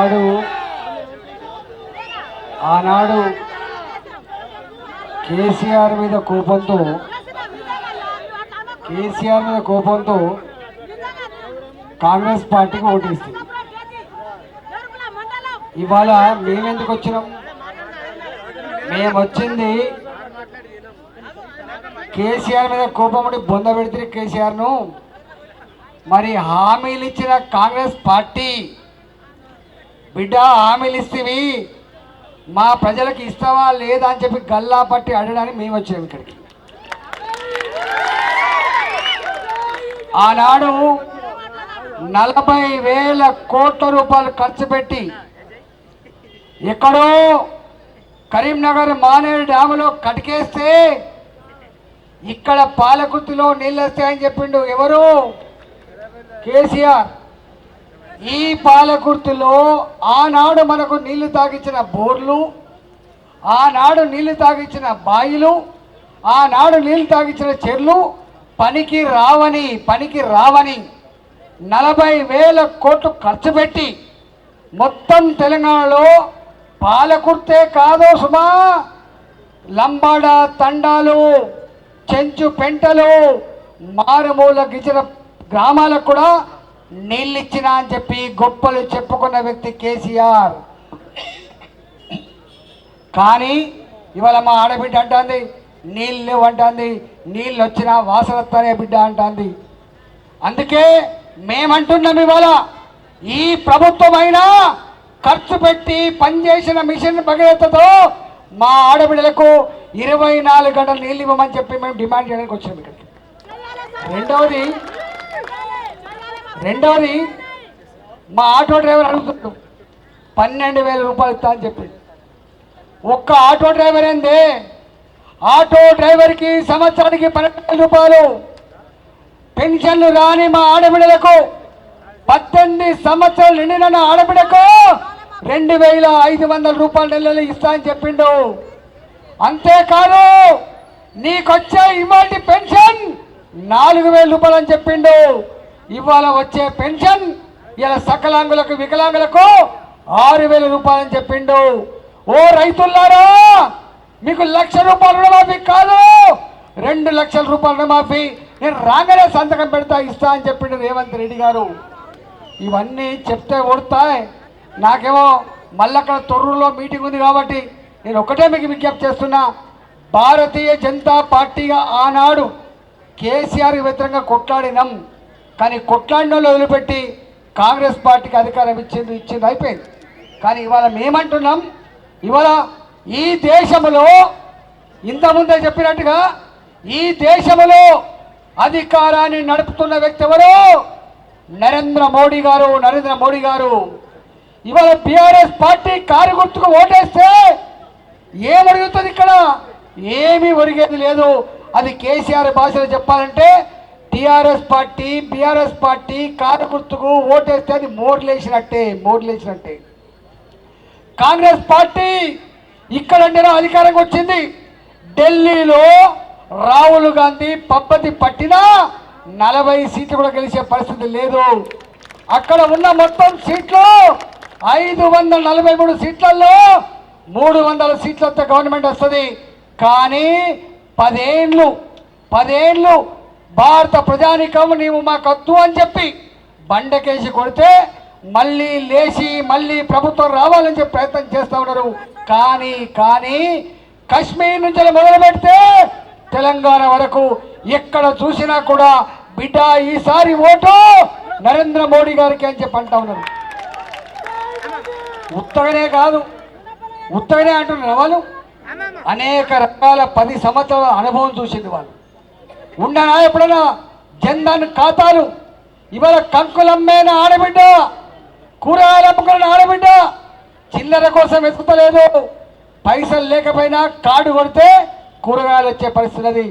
ఆనాడు ఆనాడు కేసీఆర్ మీద కోపంతో కేసీఆర్ మీద కోపంతో కాంగ్రెస్ పార్టీకి ఓటేస్తుంది ఇవాళ మేమెందుకు వచ్చినాం? మేము వచ్చింది కేసీఆర్ మీద కోపం ఉండి బొంద పెడితే కేసీఆర్ను. మరి హామీలు ఇచ్చిన కాంగ్రెస్ పార్టీ బిడ్డ హామీలు ఇస్తేవి. మా ప్రజలకు ఇస్తావా లేదా? అని చెప్పి గల్లా పట్టి అడగడానికి మేము వచ్చాము ఇక్కడికి. ఆనాడు నలభై వేల కోట్ల రూపాయలు ఖర్చు పెట్టి ఎక్కడో కరీంనగర్ మానేరు డ్యాములో కటికేస్తే ఇక్కడ పాలకుర్తిలో నీళ్ళు వస్తాయని చెప్పిండు ఎవరు? కేసీఆర్. ఈ పాలకుర్తిలో ఆనాడు మనకు నీళ్ళు తాగించిన బోర్లు ఆనాడు నీళ్ళు తాగించిన బాయిలు ఆనాడు నీళ్ళు తాగించిన చెర్లు పనికి రావని పనికి రావని నలభై వేల కోట్లు ఖర్చు పెట్టి మొత్తం తెలంగాణలో పాలకుర్తే కాదు సుమా లంబాడ తండాలు చెంచు పెంటలు మారుమూల గిరిజన గ్రామాలకు కూడా నీళ్ళు ఇచ్చినా అని చెప్పి గొప్పలు చెప్పుకున్న వ్యక్తి కేసీఆర్. కానీ ఇవాళ మా ఆడబిడ్డ అంటుంది నీళ్ళు లేవు అంటుంది నీళ్ళు వచ్చినా వాసన వస్తానే బిడ్డ అంటుంది. అందుకే మేమంటున్నాం ఇవాళ ఈ ప్రభుత్వమైనా ఖర్చు పెట్టి పనిచేసిన మిషన్ భగీరథతో మా ఆడబిడ్డలకు ఇరవై నాలుగు గంటలు నీళ్ళు ఇవ్వమని చెప్పి మేము డిమాండ్ చేయడానికి వచ్చాము ఇక్కడికి. రెండవది రెండవది మా ఆటో డ్రైవర్ అడుగుతున్నాడు పన్నెండు వేల రూపాయలు ఇస్తా అని చెప్పి. ఒక్క ఆటో డ్రైవర్ ఏంది? ఆటో డ్రైవర్కి సంవత్సరానికి పన్నెండు వేల రూపాయలు. పెన్షన్లు రాని మా ఆడబిడలకు పద్దెనిమిది సంవత్సరాలు నిండిన ఆడబిడకు రెండు వేల ఐదు వందల రూపాయలు నెలలు ఇస్తా అని చెప్పిండు. అంతేకాదు నీకొచ్చే ఇవాటి పెన్షన్ నాలుగు వేల రూపాయలు అని చెప్పిండు. ఇవాళ వచ్చే పెన్షన్ ఇలా సకలాంగులకు వికలాంగులకు ఆరు వేల రూపాయలు అని చెప్పిండు. ఓ రైతులారా మీకు లక్ష రూపాయలు రుణమాఫీ కాదు. రెండు లక్షల రూపాయల రుణమాఫీ. నేను రాగానే సంతకం పెడతా ఇస్తా అని చెప్పిండు రేవంత్ రెడ్డి గారు. ఇవన్నీ చెప్తే ఓడతాయి. నాకేమో మళ్ళీ అక్కడ తొర్రూరులో మీటింగ్ ఉంది కాబట్టి నేను ఒకటే మీకు విజ్ఞప్తి చేస్తున్నా. భారతీయ జనతా పార్టీగా ఆనాడు కేసీఆర్ వ్యతిరేకంగా కొట్లాడినాం. కానీ కొట్లాడిన వదిలిపెట్టి కాంగ్రెస్ పార్టీకి అధికారం ఇచ్చింది ఇచ్చింది అయిపోయింది. కానీ ఇవాళ మేమంటున్నాం ఇవాళ ఈ దేశంలో ఇంతకుముందే చెప్పినట్టుగా ఈ దేశంలో అధికారాన్ని నడుపుతున్న వ్యక్తి ఎవరు? నరేంద్ర మోడీ గారు నరేంద్ర మోడీ గారు. ఇవాళ బీఆర్ఎస్ పార్టీ కారు గుర్తుకు ఓటేస్తే ఏమడుగుతుంది ఇక్కడ? ఏమీ ఒరిగేది లేదు. అది కేసీఆర్ భాషలో చెప్పాలంటే BRS party BRS party car గుర్తుకు ఓటేస్తే అది మోర్లేసినట్టే మోర్లేసినట్టే. కాంగ్రెస్ పార్టీ ఇక్కడ నేను అధికారంగా వచ్చింది. ఢిల్లీలో రాహుల్ గాంధీ పబ్బతి పట్టినా నలభై సీట్లు కూడా గెలిచే పరిస్థితి లేదు. అక్కడ ఉన్న మొత్తం సీట్లు ఐదు వందల నలభై మూడు సీట్లలో మూడు వందల సీట్లతో గవర్నమెంట్ వస్తుంది. కానీ పదేండ్లు పదేండ్లు భారత ప్రజానికం నీవు మాకు అని చెప్పి బండకేసి కొడితే మళ్ళీ లేచి మళ్ళీ ప్రభుత్వం రావాలని చెప్పి ప్రయత్నం చేస్తూ ఉన్నారు. కానీ కానీ కశ్మీర్ నుంచి మొదలు పెడితే తెలంగాణ వరకు ఎక్కడ చూసినా కూడా బిడ్డ ఈసారి ఓటు నరేంద్ర మోడీ గారికి అని చెప్పి అంటా ఉన్నారు. ఉత్తగనే కాదు. ఉత్తగనే అంటున్నారు వాళ్ళు. అనేక రకాల పది సంవత్సరాల అనుభవం చూసింది వాళ్ళు. ఉండనా ఎప్పుడైనా? జన్ధన్ ఖాతాలు ఇవాళ కంకులమ్మైన ఆడబిడ్డ కూరగాయలు అమ్ముకున్న ఆడబిడ్డ చిల్లర కోసం వెతుకుతలేదు. పైసలు లేకపోయినా కార్డు కొడితే కూరగాయలు వచ్చే పరిస్థితి అది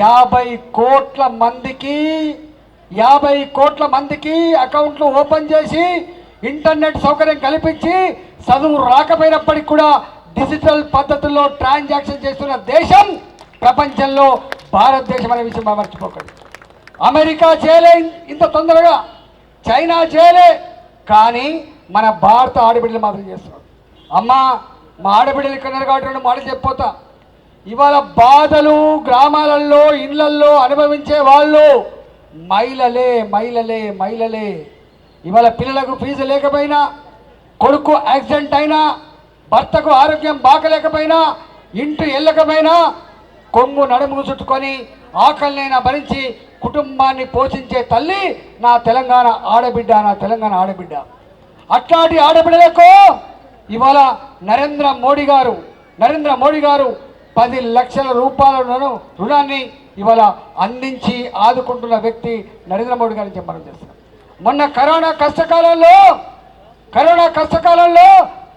యాభై కోట్ల మందికి యాభై కోట్ల మందికి అకౌంట్లు ఓపెన్ చేసి ఇంటర్నెట్ సౌకర్యం కల్పించి చదువు రాకపోయినప్పటికి కూడా డిజిటల్ పద్ధతుల్లో ట్రాన్సాక్షన్ చేస్తున్న దేశం ప్రపంచంలో భారతదేశం అనే విషయం మర్చిపోకండి అమెరికా చేయలే ఇంత తొందరగా. చైనా చేయలే కానీ మన భారత ఆడబిడ్డలు మాత్రం చేస్తున్నారు అమ్మా మా ఆడబిడ్డలు ఇక్కడ కాబట్టి రెండు మాటలు చెప్పిపోతా ఇవాళ బాధలు గ్రామాలలో ఇళ్ళల్లో అనుభవించే వాళ్ళు మహిళలే మహిళలే మహిళలే. ఇవాళ పిల్లలకు ఫీజు లేకపోయినా కొడుకు యాక్సిడెంట్ అయినా భర్తకు ఆరోగ్యం బాగలేకపోయినా ఇంటి వెళ్ళకపోయినా కొంగు నడుముకు చుట్టుకొని ఆకలినైనా భరించి కుటుంబాన్ని పోషించే తల్లి నా తెలంగాణ ఆడబిడ్డ నా తెలంగాణ ఆడబిడ్డ. అట్లాంటి ఆడబిడ్డలకు ఇవాళ నరేంద్ర మోడీ గారు నరేంద్ర మోడీ గారు పది లక్షల రూపాయల రుణాన్ని ఇవాళ అందించి ఆదుకుంటున్న వ్యక్తి నరేంద్ర మోడీ గారిని చెప్పడం చేస్తున్నారు మొన్న కరోనా కష్టకాలంలో కరోనా కష్టకాలంలో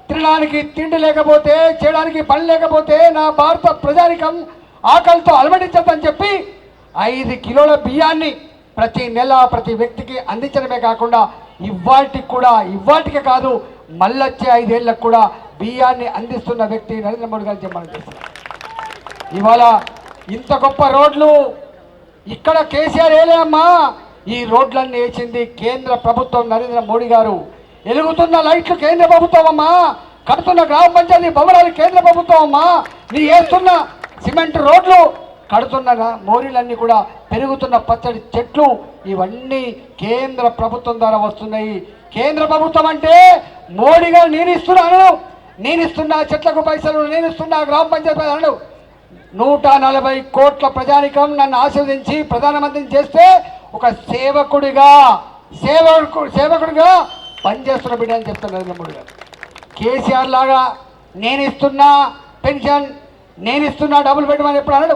తినడానికి తిండి లేకపోతే చేయడానికి పని లేకపోతే నా భారత ప్రజానికం ఆకలితో అలమటించదని చెప్పి ఐదు కిలోల బియ్యాన్ని ప్రతి నెల ప్రతి వ్యక్తికి అందించడమే కాకుండా ఇవాటికి కూడా ఇవాటికి కాదు మళ్ళొచ్చే ఐదేళ్ళకు కూడా బియ్యాన్ని అందిస్తున్న వ్యక్తి నరేంద్ర మోడీ గారు చెప్పమని చేస్తున్నారు. ఇవాళ ఇంత గొప్ప రోడ్లు ఇక్కడ కేసీఆర్ ఏలే అమ్మా. ఈ రోడ్లన్నీ వేసింది కేంద్ర ప్రభుత్వం నరేంద్ర మోడీ గారు. ఎలుగుతున్న లైట్లు కేంద్ర ప్రభుత్వం అమ్మా. కడుతున్న గ్రామ పంచాయతీ భవనాలు కేంద్ర ప్రభుత్వం అమ్మా. నీ వేస్తున్న సిమెంట్ రోడ్లు కడుతున్న మోరీలన్నీ కూడా పెరుగుతున్న పచ్చడి చెట్లు ఇవన్నీ కేంద్ర ప్రభుత్వం ద్వారా వస్తున్నాయి. కేంద్ర ప్రభుత్వం అంటే మోడీ గారు నేను ఇస్తున్నాను నేను ఇస్తున్నా చెట్లకు పైసలు నేను ఇస్తున్నా గ్రామ పంచాయతీ అనడు నూట నలభై కోట్ల ప్రజానికం నన్ను ఆశీర్వదించి ప్రధానమంత్రిని చేస్తే ఒక సేవకుడిగా సేవకు సేవకుడిగా పనిచేస్తున్న బిడ్డ అని చెప్తాను నరేంద్ర మోడీ గారు. కేసీఆర్ లాగా నేను ఇస్తున్నా పెన్షన్ నేను ఇస్తున్నా డబ్బులు పెట్టమని ఎప్పుడు అనడు.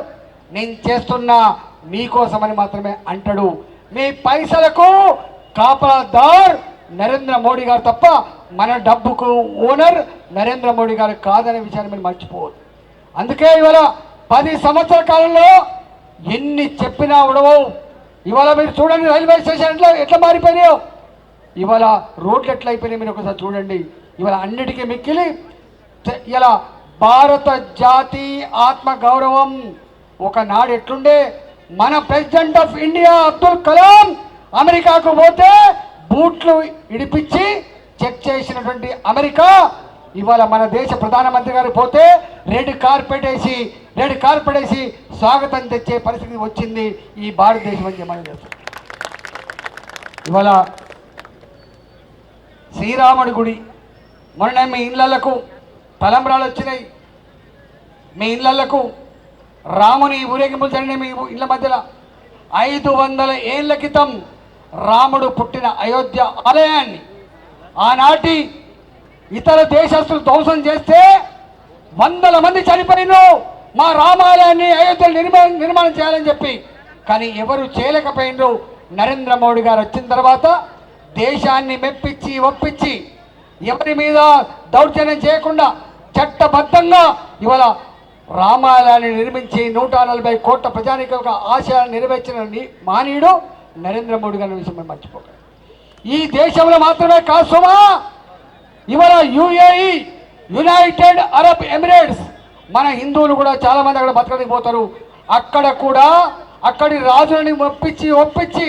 నేను చేస్తున్నా మీకోసమని మాత్రమే అంటాడు. మీ పైసలకు కాపలాదార్ నరేంద్ర మోడీ గారు తప్ప మన డబ్బుకు ఓనర్ నరేంద్ర మోడీ గారు కాదనే విషయాన్ని మీరు మర్చిపోవద్దు. అందుకే ఇవాళ పది సంవత్సరాల కాలంలో ఎన్ని చెప్పినా ఉడవవు. ఇవాళ మీరు చూడండి రైల్వే స్టేషన్ ఎట్లా ఎట్లా మారిపోయినాయో. ఇవాళ రోడ్లు ఎట్లా అయిపోయినాయి మీరు ఒకసారి చూడండి. ఇవాళ అన్నిటికీ మిక్కిలి ఇలా భారత జాతి ఆత్మ గౌరవం ఒకనాడు ఎట్లుండే? మన president of India Abdul Kalam అమెరికాకు పోతే బూట్లు ఇడిపించి చెక్ చేసినటువంటి అమెరికా ఇవాళ మన దేశ ప్రధానమంత్రి గారు పోతే రెడ్ కార్పెట్ వేసి రెడ్ కార్పెట్ వేసి స్వాగతం తెచ్చే పరిస్థితి వచ్చింది ఈ భారతదేశం అని చెప్పి ఇవాళ శ్రీరాముడి గుడి మొన్న మీ ఇళ్ళకు తలంబ్రాలు వచ్చినాయి. మీ ఇళ్ళకు రాముని ఊరేగింపులు జరిగినాయి మీ ఇళ్ళ మధ్యలో. ఐదు వందల ఏళ్ళ క్రితం రాముడు పుట్టిన అయోధ్య ఆలయాన్ని ఆనాటి ఇతర దేశస్తులు ధ్వంసం చేస్తే వందల మంది చనిపోయిన మా రామాలయాన్ని అయోధ్యలో నిర్మాణం నిర్మాణం చేయాలని చెప్పి. కానీ ఎవరు చేయలేకపోయినరు నరేంద్ర మోడీ గారు వచ్చిన తర్వాత దేశాన్ని మెప్పించి ఒప్పించి ఎవరి మీద దౌర్జన్యం చేయకుండా చట్టబద్ధంగా ఇవాళ రామాలయాన్ని నిర్మించి నూట నలభై కోట్ల ప్రజానికి ఒక ఆశయాన్ని నెరవేర్చిన మానీయుడు నరేంద్ర మోడీ గారి విషయం మేము మర్చిపోకండి ఈ దేశంలో మాత్రమే కాదు సుమా! ఇవాళ యుఏఈ యునైటెడ్ అరబ్ ఎమిరేట్స్ మన హిందువులు కూడా చాలామంది అక్కడ బతకడానికి పోతారు. అక్కడ కూడా అక్కడి రాజులని ఒప్పించి ఒప్పించి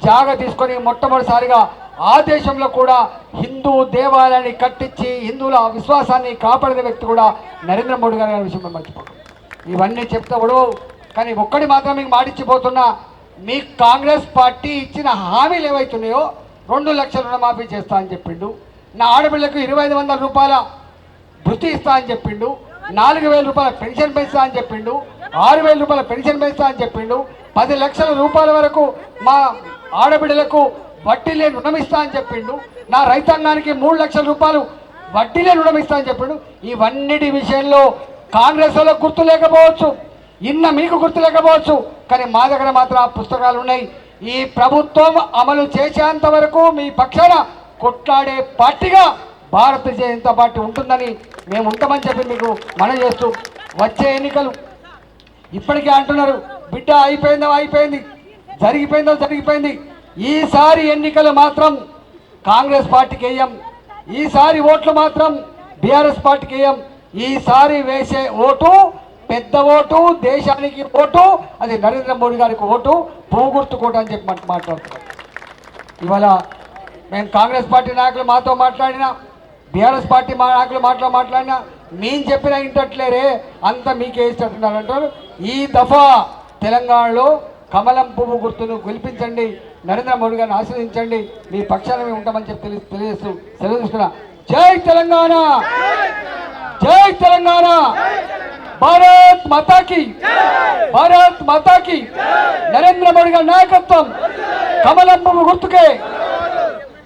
జాగ తీసుకొని మొట్టమొదటిసారిగా ఆ దేశంలో కూడా హిందూ దేవాలయాన్ని కట్టించి హిందువుల విశ్వాసాన్ని కాపాడిన వ్యక్తి కూడా నరేంద్ర మోడీ గారి విషయం మేము మర్చిపోకండి ఇవన్నీ చెప్తే కూడా కానీ ఒక్కడి మాత్రం మీకు మాటిచ్చిపోతున్నా మీ కాంగ్రెస్ పార్టీ ఇచ్చిన హామీలు ఏవైతున్నాయో రెండు లక్షల రుణమాఫీ చేస్తా అని చెప్పిండు నా ఆడపిల్లకు ఇరవై ఐదు వందల రూపాయల వృత్తి ఇస్తా అని చెప్పిండు నాలుగు వేల రూపాయల పెన్షన్ పెంచుతా అని చెప్పిండు ఆరు వేల రూపాయల పెన్షన్ పెంచుతా అని చెప్పిండు పది లక్షల రూపాయల వరకు మా ఆడబిడ్డలకు వడ్డీ లేని రుణం ఇస్తా అని చెప్పిండు. నా రైతాంగానికి మూడు లక్షల రూపాయలు వడ్డీ లేని రుణం ఇస్తా అని చెప్పిండు. ఇవన్నిటి విషయంలో కాంగ్రెస్ వాళ్ళకు గుర్తు లేకపోవచ్చు. ఇన్న మీకు గుర్తు లేకపోవచ్చు. కానీ మా దగ్గర మాత్రం ఆ పుస్తకాలు ఉన్నాయి. ఈ ప్రభుత్వం అమలు చేసేంత వరకు మీ పక్షాన కొట్లాడే పార్టీగా భారతీయ జనతా పార్టీ ఉంటుందని మేము ఉంటామని చెప్పి మీకు మనం చేస్తూ వచ్చే ఎన్నికలు. ఇప్పటికే అంటున్నారు బిడ్డ అయిపోయిందో అయిపోయింది. జరిగిపోయిందో జరిగిపోయింది. ఈసారి ఎన్నికలు మాత్రం కాంగ్రెస్ పార్టీకి వేయం. ఈసారి ఓట్లు మాత్రం బీఆర్ఎస్ పార్టీకి వేయం. ఈసారి వేసే ఓటు పెద్ద ఓటు దేశానికి ఓటు అది నరేంద్ర మోడీ గారికి ఓటు పువ్వు కోట అని చెప్పి మాట- మాట్లాడుతున్నారు ఇవాళ మేము కాంగ్రెస్ పార్టీ నాయకులు మాతో మాట్లాడినా బీఆర్ఎస్ పార్టీ మా నాయకులు మాటలో మాట్లాడినా మేము చెప్పినా ఇంటట్లేరే అంతా మీకే ఇస్తున్నారు ఈ దఫా తెలంగాణలో కమలం పువ్వు గుర్తును గెలిపించండి. నరేంద్ర మోడీ గారిని ఆశ్రయించండి మీ పక్షాన మేము ఉంటామని చెప్పి తెలియ తెలియజేస్తూ సెలవు తీసుకున్నా. జై తెలంగాణ! జై తెలంగాణ! భారత్ మాతాకి! భారత్ మాతాకి! నరేంద్ర మోడీ గారి నాయకత్వం! కమలం పువ్వు గుర్తుకే!